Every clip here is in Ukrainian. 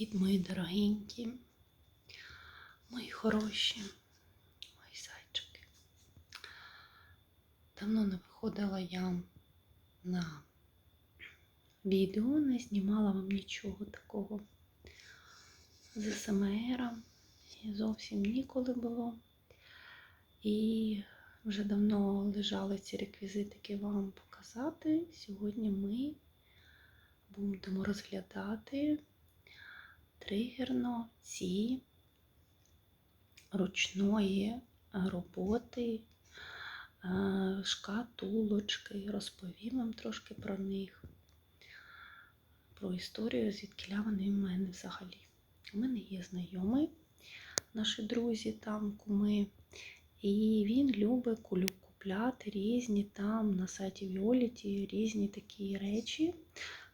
Привіт, мої дорогенькі, мої хороші, мої зайчики. Давно не виходила я на відео, не знімала вам нічого такого з СМР. Зовсім ніколи було. І вже давно лежали ці реквізитики вам показати. Сьогодні ми будемо розглядати тригерно ці ручної роботи, е, шкатулочки. Розповім вам трошки про них, про історію, звідки вони в мене взагалі. У мене є знайомий, наші друзі там, куми, і він любить купляти різні там на сайті Віоліті різні такі речі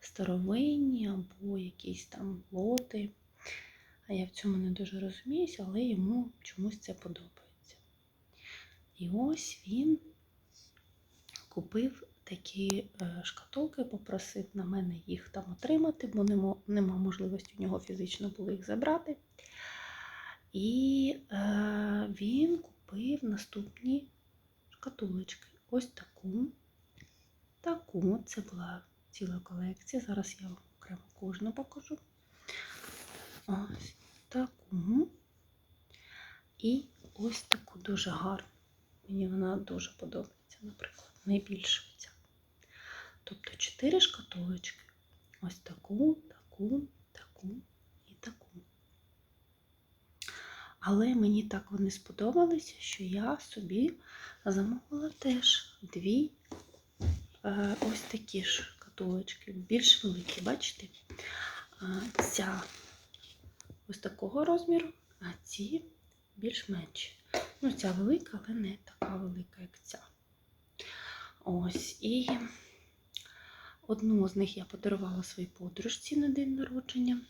старовинні або якісь там лоти. А я в цьому не дуже розуміюся, але йому чомусь це подобається. І ось він купив такі е, шкатулки, попросив на мене їх там отримати, бо нема, можливості у нього фізично було їх забрати. І е, він купив наступні шкатулочки. Ось таку. Таку, це була ціла колекція. Зараз я окремо кожну покажу. Ось таку. І ось таку дуже гарну. Мені вона дуже подобається, наприклад, найбільше ця. Тобто чотири шкатулочки. Ось таку, таку, таку і таку. Але мені так вони сподобалися, що я собі замовила теж дві е, ось такі ж шкатулочки, більш великі, бачите? Ця ось такого розміру, а ці більш менші. Ну, ця велика, але не така велика, як ця. Ось. І одну з них я подарувала своїй подружці на день народження.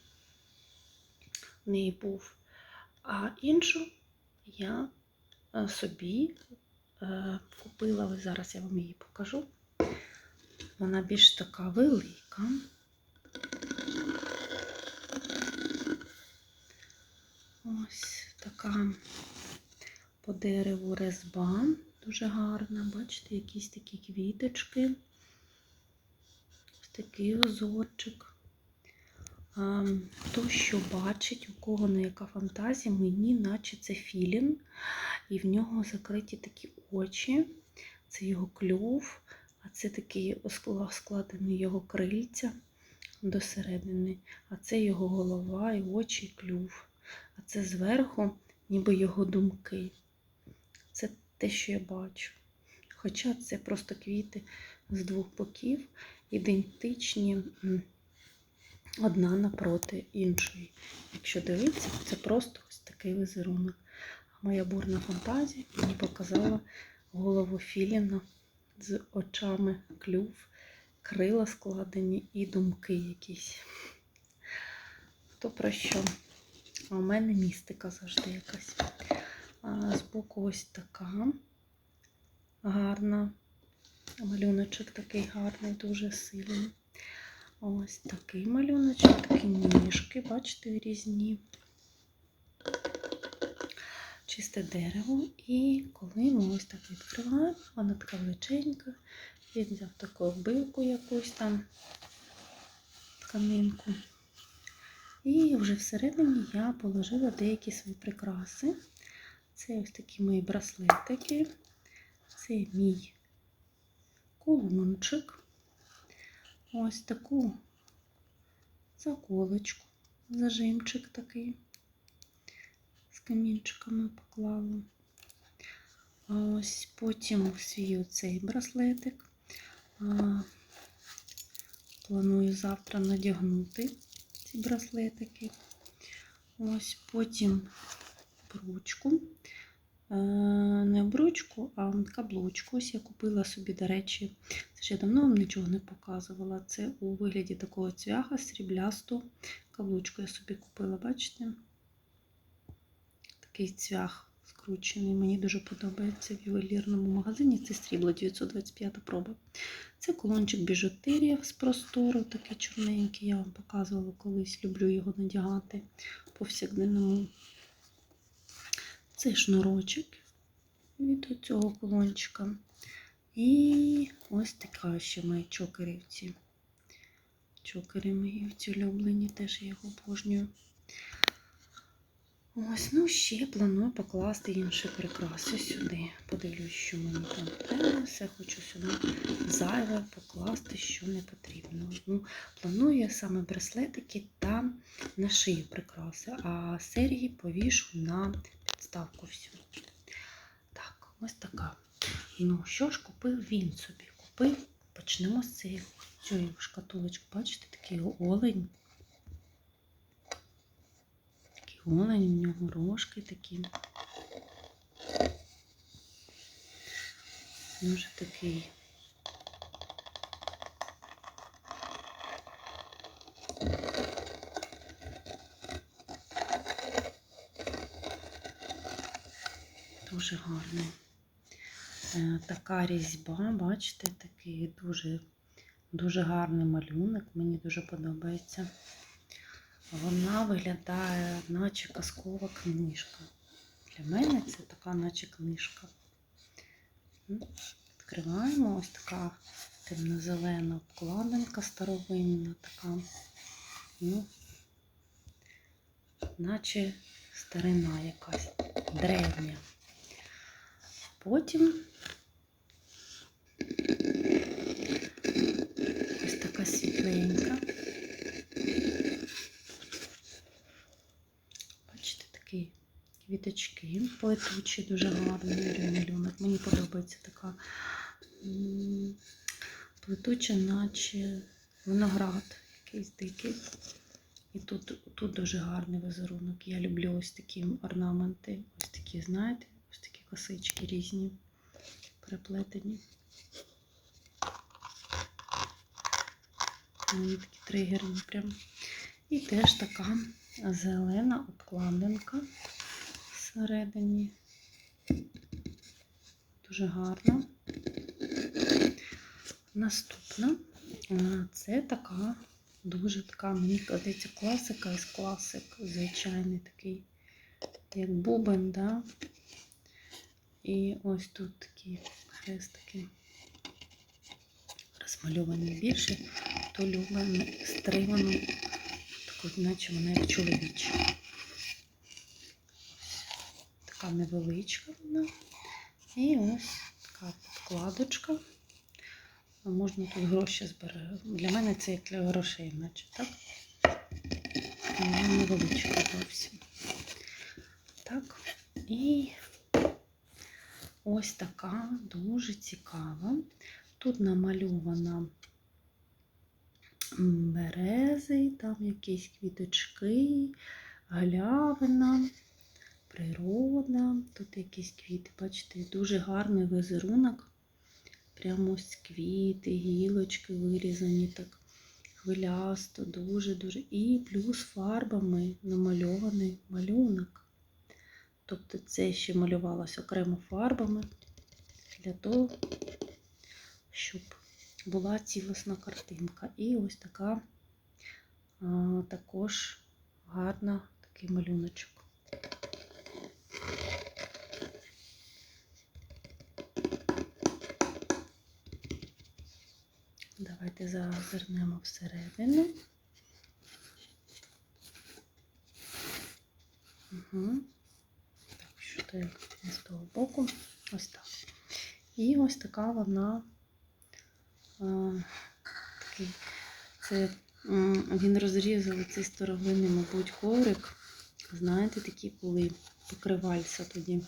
В неї був. А іншу я е, собі е, купила, зараз я вам її покажу. Вона більш така велика. Ось така по дереву резьба, дуже гарна. Бачите, якісь такі квіточки. Ось такий узорчик. Хто що бачить, у кого на яка фантазія, мені наче це філін, і в нього закриті такі очі, це його клюв, а це такий складений його крильця до середини, а це його голова, і очі, і клюв. А це зверху, ніби його думки. Це те, що я бачу. Хоча це просто квіти з двох боків, ідентичні одна напроти іншої. Якщо дивитися, це просто ось такий візерунок. Моя бурна фантазія мені показала голову Філіна з очами клюв, крила складені і думки якісь. То про що? А у мене містика завжди якась. А Збоку ось така гарна. Малюночок такий гарний, дуже сильний. Ось такий малюночок, такі ніжки, бачите, різні. Чисте дерево. І коли ми ось так відкриваємо, вона така величенька. Він взяв таку обилку якусь там тканинку. І вже всередині я положила деякі свої прикраси. Це ось такі мої браслетики. Це мій кулончик. Ось таку заколочку, зажимчик такий. Камінчиками поклала. Ось потім свій оцей браслетик. Планую завтра надягнути ці браслетики. Ось потім бручку. Е, Не бручку, а каблучку. Ось я купила собі, до речі, це ще давно вам нічого не показувала. Це у вигляді такого цвяха сріблясту каблучку я собі купила, бачите? Такий цвях скручений. Мені дуже подобається в ювелірному магазині. Це срібло 925 проба. Це колончик біжутерія з простору, такий чорненький. Я вам показувала колись. Люблю його надягати повсякденному. Це шнурочок від цього колончика. І ось така ще мої чокерівці. Чокери мої ці улюблені, теж я їх обожнюю. Ось, ну ще планую покласти інші прикраси сюди. Подивлюсь, що мені там треба. Все хочу сюди зайве покласти, що не потрібно. Ну, планую саме браслетики та на шию прикраси, а серії повішу на підставку всю. Так, ось така. Ну, що ж купив він собі? Купив, почнемо з цієї шкатулочки. Бачите, такий олень. Такий олень, у нього рожки такі. Дуже такий. Дуже гарний. Е, Така різьба, бачите, такий дуже, дуже гарний малюнок, мені дуже подобається. Вона виглядає, наче казкова книжка. Для мене це така, наче книжка. Відкриваємо ось така темно-зелена обкладинка старовинна така. Ну, наче старина якась, древня. Потім ось така світленька. Бачите, такі квіточки плетучі, дуже гарний малюнок. Мені подобається така плетуча, наче виноград якийсь дикий. І тут, тут дуже гарний візерунок. Я люблю ось такі орнаменти, ось такі, знаєте, ось такі косички різні, переплетені. Мені такі тригерні прям. І теж така зелена обкладинка всередині. Дуже гарна. Наступна це така дуже така, мені здається, класика із класик, звичайний такий, як бубен, да? І ось тут такі хрестики розмальовані більше, то любить стриману, таку, наче вона як чоловіча. Така невеличка вона. І ось така підкладочка. Можна тут гроші зберегти. Для мене це як для грошей, наче, так? Вона невеличка зовсім. Так. І ось така дуже цікава. Тут намальована берези, там якісь квіточки, галявина, природа. Тут якісь квіти, бачите, дуже гарний візерунок. Прямо ось квіти, гілочки вирізані так хвилясто, дуже-дуже. І плюс фарбами намальований малюнок. Тобто це ще малювалося окремо фарбами для того, щоб була цілісна картинка. І ось така а, також гарна такий малюночок. Давайте зазирнемо всередину. Угу. Так, що я з того боку. Ось так. І ось така вона. А, такий, це він розрізав цей старовинний, мабуть, коврик. Знаєте, такі були покривальця тоді.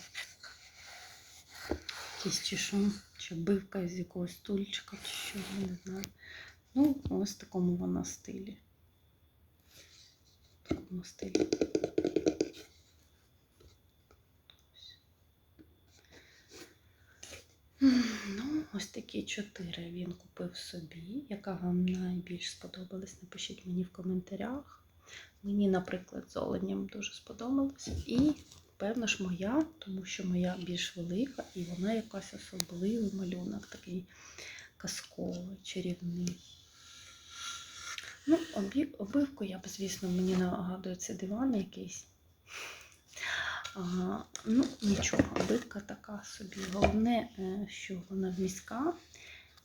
Якісь чи що, чи бивка з якогось стульчика, чи що, я не знаю. Ну, ось в такому вона стилі. В такому стилі. Ну, ось такі чотири він купив собі. Яка вам найбільш сподобалась, напишіть мені в коментарях. Мені, наприклад, з оленем дуже сподобалось. І певно ж моя, тому що моя більш велика і вона якась особливий малюнок, такий казковий, чарівний. Ну, обивку я б, звісно, мені нагадує це диван якийсь. А, ну, нічого, обивка така собі. Головне, е, що вона міська,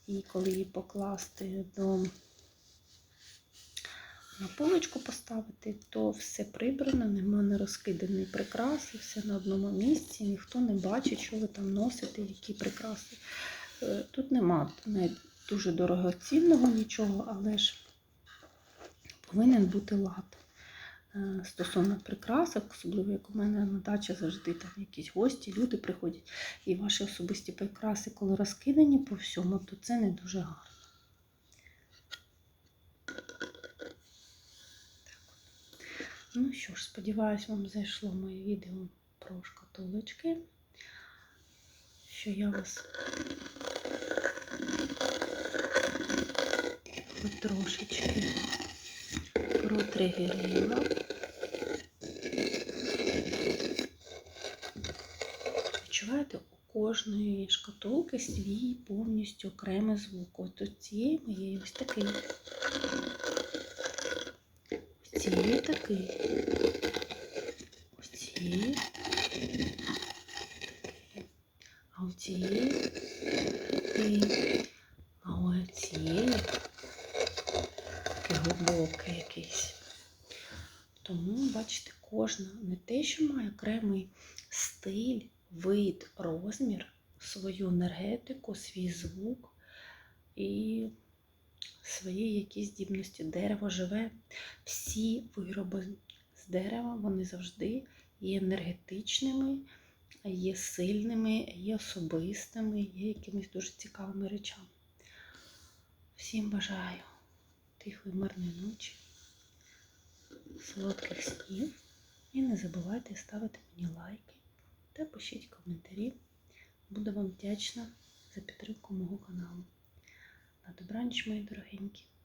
і коли її покласти до на поличку поставити, то все прибрано, нема не розкидані прикраси, все на одному місці, ніхто не бачить, що ви там носите, які прикраси. Е, Тут нема не дуже дорогоцінного нічого, але ж повинен бути лад. Е, Стосовно прикрасок, особливо як у мене на дачі завжди там якісь гості, люди приходять, і ваші особисті прикраси, коли розкидані по всьому, то це не дуже гарно. Ну що ж, сподіваюсь, вам зайшло моє відео про шкатулочки, що я вас хоч трошечки протригерила. Відчуваєте, у кожної шкатулки свій повністю окремий звук. От у цієї моєї ось такий. Ось цієї такий. Ось цієї. А у цієї такий. А у цієї такий глибокий якийсь. Тому, бачите, кожна не те, що має окремий стиль, вид, розмір, свою енергетику, свій звук і свої якісь здібності. Дерево живе. Всі вироби з дерева, вони завжди є енергетичними, є сильними, є особистими, є якимись дуже цікавими речами. Всім бажаю тихої мирної ночі, солодких снів. І не забувайте ставити мені лайки та пишіть коментарі. Буду вам вдячна за підтримку мого каналу. На добраніч, мої дорогенькі!